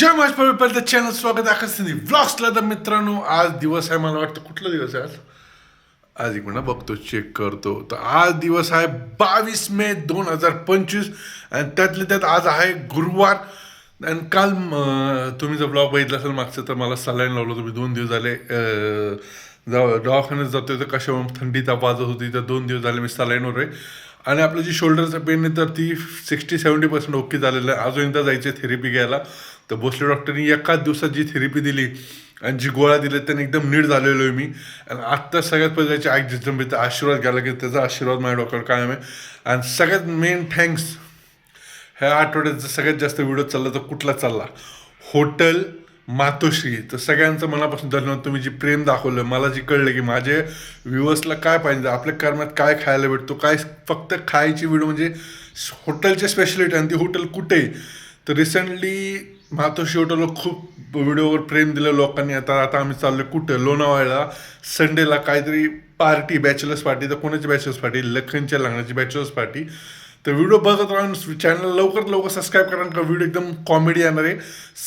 पर्यंत चॅनल स्वागत आहे आकाशनी व्लॉग्सला तर मित्रांनो आज दिवस आहे मला वाटतं कुठला दिवस आहे आज आज एक म्हणा बघतो चेक करतो तर आज दिवस आहे बावीस मे दोन हजार पंचवीस आणि त्यातले त्यात आज आहे गुरुवार आणि काल तुम्ही जर ब्लॉग बघितला असेल मागचं तर मला सलाईन लावलं तुम्ही दोन दिवस झाले दवाखान्यात जातोय तर कशा थंडी ताप वाजत होती तर दोन दिवस झाले मी सलाईनवर आहे आणि आपलं जी शोल्डरचं पेन आहे तर ती सिक्स्टी सेवन्टी पर्सेंट ओके झालेलं आहे. अजून एकदा जायचं थेरपी घ्यायला. तर भोसले डॉक्टरनी एकाच दिवसात जी थेरपी दिली आणि जी गोळ्या दिल्या त्याने एकदम नीट झालेलो आहे मी. आणि आत्ता सगळ्यात पहिले त्याची आग तर आशीर्वाद घ्यायला की त्याचा आशीर्वाद माझ्या डॉक्टर कायम आहे. आणि सगळ्यात मेन थँक्स ह्या आठवड्यात सगळ्यात जास्त व्हिडिओ चालला तर कुठला चालला? हॉटेल मातोश्री. तर सगळ्यांचं मनापासून धन्यवाद. तुम्ही जी प्रेम दाखवलं मला जी कळलं की माझे व्ह्युअर्सला काय पाहिजे आपल्या कर्मात काय खायला भेटतो काय फक्त खायची व्हिडिओ म्हणजे हॉटेलची स्पेशालिटी आणि ती हॉटेल कुठे? आहे? तर रिसेंटली मातोश्री हॉटेलवर खूप व्हिडिओवर प्रेम दिलं लोकांनी. आता आता आम्ही चाललो कुठं? लोणावळ्याला. संडेला काहीतरी पार्टी बॅचलर्स पार्टी तर कोणाची बॅचलर्स पार्टी लखनच्या लग्नाची बॅचलर्स पार्टी तर व्हिडिओ बघत राहून चॅनल लवकर लवकर सबस्क्राईब करा का व्हिडिओ एकदम कॉमेडी येणार आहे.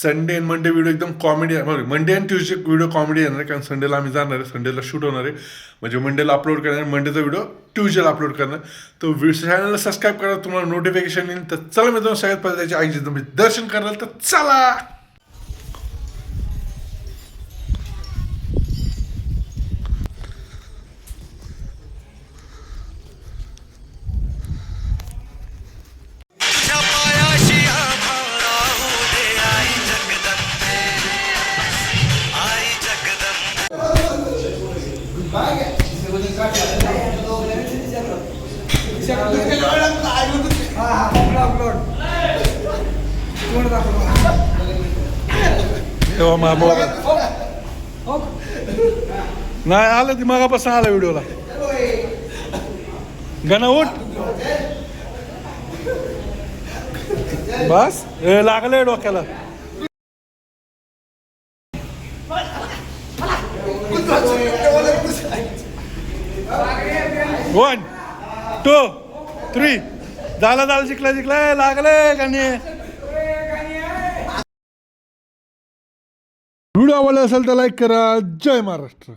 संडे आणि मंडे व्हिडिओ एकदम कॉमेडी मंडे आणि ट्युजडे व्हिडिओ कॉमेडी येणार आहे कारण संडेला आम्ही जाणार आहे. संडेला शूट होणार आहे. म्हणजे मंडेला अपलोड करणार मंडेचा व्हिडिओ ट्युजडेला अपलोड करणार तर चॅनलला सबस्क्राईब करा. तुम्हाला नोटिफिकेशन येईल. तर चला मी तुम्हाला सगळ्यात पहिले त्याची आईचे तुम्ही दर्शन कराल. तर चला! तेव्हा मा नाही आलं ती मगापासून आलं व्हिडिओला. गणा उठ. बस ए, लागलंय डोक्याला. वन टू थ्री झालं झालं जिंकला जिंकलाय लागलंय गाणी व्हिडिओ आवडला असेल तर लाईक करा. जय महाराष्ट्र.